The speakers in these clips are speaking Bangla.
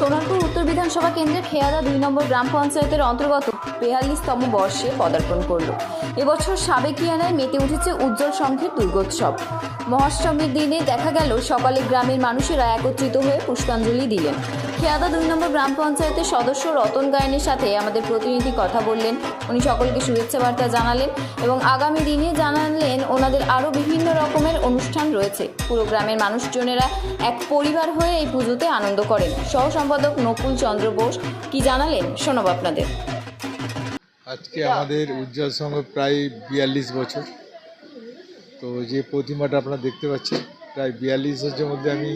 সোনারপুর উত্তর বিধানসভা কেন্দ্রের খেয়াদা দুই নম্বর গ্রাম পঞ্চায়েতের অন্তর্গত বেয়াল্লিশতম বর্ষে পদার্পণ করল। এবছর সাবেকিয়ানায় মেতে উঠেছে উজ্জ্বল সংঘের দুর্গোৎসব। মহাষ্টমীর দিনে দেখা গেল, সকালে গ্রামের মানুষেরা একত্রিত হয়ে পুষ্পাঞ্জলি দিলেন। খেয়াদা দুই নম্বর গ্রাম পঞ্চায়েতের সদস্য রতন গায়নের সাথে আমাদের প্রতিনিধি কথা বললেন। উনি সকলকে শুভেচ্ছা বার্তা জানালেন এবং আগামী দিনে জানালেন ওনাদের আরও বিভিন্ন রকমের অনুষ্ঠান রয়েছে। পুরো গ্রামের মানুষজনেরা এক পরিবার হয়ে এই পুজোতে আনন্দ করেন। সহ সম্পাদক নকুল চন্দ্র বোস কি জানালেন, শোনাব আপনাদের। আজকে আমাদের উজ্জ্বল সংঘ প্রায় বিয়াল্লিশ বছর। তো যে প্রতিমাটা আপনারা দেখতে পাচ্ছেন, প্রায় বিয়াল্লিশ বছরের মধ্যে আমি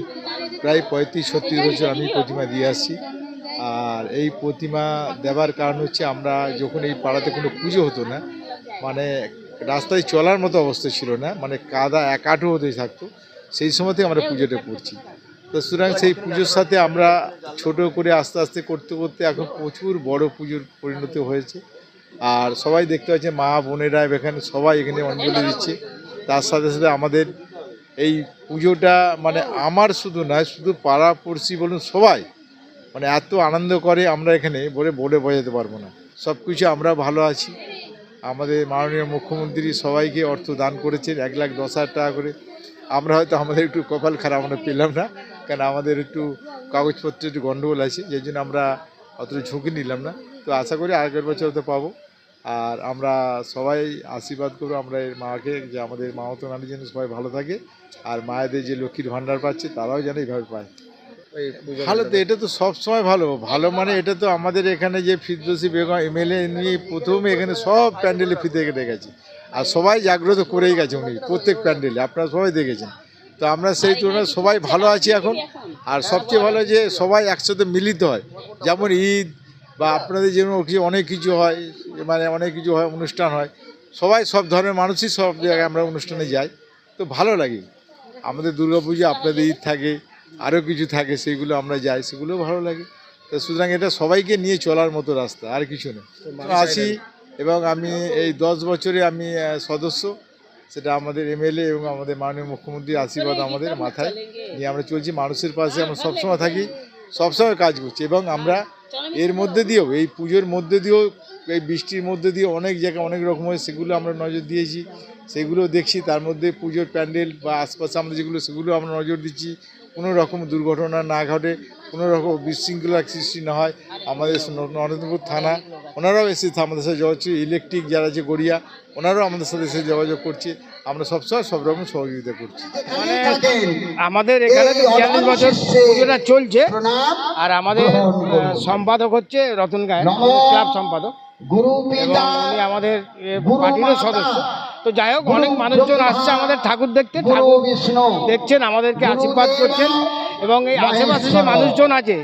প্রায় পঁয়ত্রিশ, ছত্রিশ বছর আমি প্রতিমা দিয়ে আসছি। আর এই প্রতিমা দেওয়ার কারণ হচ্ছে আমরা যখন এই পাড়াতে কোনো পুজো হতো না মানে রাস্তায় চলার মতো অবস্থা ছিল না মানে কাদা একাঠো হতে থাকতো। সেই সময় থেকে আমরা পুজোটা করছি। তো সুতরাং সেই পুজোর সাথে আমরা ছোট করে আস্তে আস্তে করতে করতে এখন প্রচুর বড় পুজোর পরিণত হয়েছে। আর সবাই দেখতে পাচ্ছে মা বোনেরা এখানে সবাই এখানে অঞ্জলি দিচ্ছে। তার সাথে সাথে আমাদের এই পুজোটা মানে আমার শুধু নয়, শুধু পাড়া পড়শি বলুন সবাই মানে এত আনন্দ করে আমরা এখানে বলে বলে বোঝাতে পারব না। সব কিছু আমরা ভালো আছি। আমাদের মাননীয় মুখ্যমন্ত্রী সবাইকে অর্থ দান করেছেন, এক লাখ দশ হাজার টাকা করে। আমরা হয়তো আমাদের একটু কপাল খারাপ আমরা পেলাম না, কারণ আমাদের একটু কাগজপত্রে একটু গণ্ডগোল আছে যে জন্য আমরা অতটা ঝুঁকি নিলাম না। তো আশা করি আগের বছর তো পাবো। আর আমরা সবাই আশীর্বাদ করব, আমরা এর মাকে, যে আমাদের মামতো নারী যেন সবাই ভালো থাকে, আর মায়েদের যে লক্ষ্মীর ভাণ্ডার পাচ্ছে, তারাও যেন এইভাবে পায়। ভালো তো এটা তো সব সময় ভালো। ভালো মানে এটা তো আমাদের এখানে যে ফিরদোসি বেগম এমএলএ নিয়ে প্রথমে এখানে সব প্যান্ডেলে ফিতে কেটে গেছে আর সবাই জাগ্রত করেই গেছে উনি প্রত্যেক প্যান্ডেলে আপনারা সবাই দেখেছেন। তো আমরা সেই তুলনায় সবাই ভালো আছি এখন। আর সবচেয়ে ভালো যে সবাই একসাথে মিলিত হয়। যেমন ঈদ বা আপনাদের যেমন অনেক কিছু হয় মানে অনেক কিছু হয় অনুষ্ঠান হয়। সবাই সব ধরনের মানুষই সব জায়গায় আমরা অনুষ্ঠানে যাই। তো ভালো লাগে। আমাদের দুর্গাপুজো আপনাদের ঈদ থাকে। আরও কিছু থাকে সেগুলো আমরা যাই সেগুলোও ভালো লাগে। তো সুতরাং এটা সবাইকে নিয়ে চলার মতো রাস্তা আর কিছু নেই তো আসি এবং আমি এই দশ বছরে আমি সদস্য সেটা আমাদের এমএলএ এবং আমাদের মাননীয় মুখ্যমন্ত্রীর আশীর্বাদ আমাদের মাথায় নিয়ে আমরা চলছি। মানুষের পাশে আমরা সবসময় থাকি সবসময় কাজ করছি এবং আমরা এর মধ্যে দিয়েও এই পুজোর মধ্যে দিয়েও এই বৃষ্টির মধ্যে দিয়ে অনেক জায়গায় অনেক রকম হয় সেগুলো আমরা নজর দিয়েছি। সেগুলো দেখছি তার মধ্যে পুজোর প্যান্ডেল বা আশপাশে আমরা যেগুলো সেগুলো আমরা নজর দিচ্ছি। কোনো রকম দুর্ঘটনা না ঘটে কোনো রকম বিশৃঙ্খলার সৃষ্টি না হয়। আমাদের নরেন্দ্রপুর থানা ওনারাও এসে আমাদের সাথে যোগাযোগ ইলেকট্রিক যারা আছে গড়িয়া ওনারাও আমাদের সাথে এসে যোগাযোগ করছে। আমরা সবসময় সব রকম সহযোগিতা করছি। মানে আমাদের এখানে তো বিয়াল্লিশ বছর পুজোটা চলছে। আর আমাদের সম্পাদক হচ্ছে রতন গায়েন ক্লাব সম্পাদক। গুরু এবং উনি আমাদের পার্টিরও সদস্য। তো যাই হোক অনেক মানুষজন আসছে আমাদের ঠাকুর দেখতে। ঠাকুর দেখছেন আমাদেরকে আশীর্বাদ করছেন এবং এই আশেপাশে যে মানুষজন আছে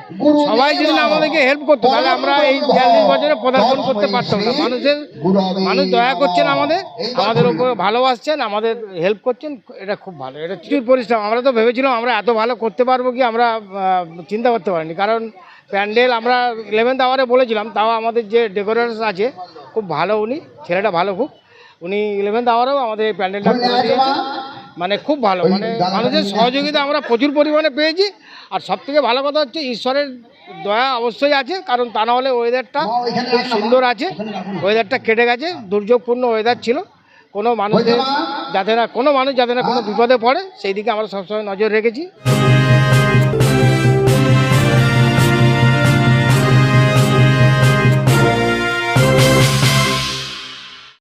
সবাই যদি না আমাদেরকে হেল্প করতো তাহলে আমরা এই বিয়াল্লিশ বছরে পদার্পণ করতে পারতাম না। মানুষের মানুষ দয়া করছেন আমাদের আমাদের উপরে ভালোবাসছেন আমাদের হেল্প করছেন এটা খুব ভালো এটা প্রচুর পরিশ্রম। আমরা তো ভেবেছিলাম আমরা এত ভালো করতে পারব কি আমরা চিন্তা করতে পারিনি। কারণ প্যান্ডেল আমরা ইলেভেন্থ আওয়ারে বলেছিলাম তাও আমাদের যে ডেকোরেটর আছে খুব ভালো উনি ছেলেটা ভালো খুব। উনি ইলেভেন্থ আওয়ারেও আমাদের এই প্যান্ডেলটা করে দিয়েছেন মানে খুব ভালো মানে মানুষের সহযোগিতা আমরা প্রচুর পরিমাণে পেয়েছি। আর সব থেকে ভালো কথা হচ্ছে ঈশ্বরের দয়া অবশ্যই আছে কারণ তা না হলে ওয়েদারটা খুব সুন্দর আছে। ওয়েদারটা কেটে গেছে দুর্যোগপূর্ণ ওয়েদার ছিল। কোনো মানুষের যাতে না কোনো মানুষ যাতে না কোনো বিপদে পড়ে সেই দিকে আমরা সবসময় নজর রেখেছি।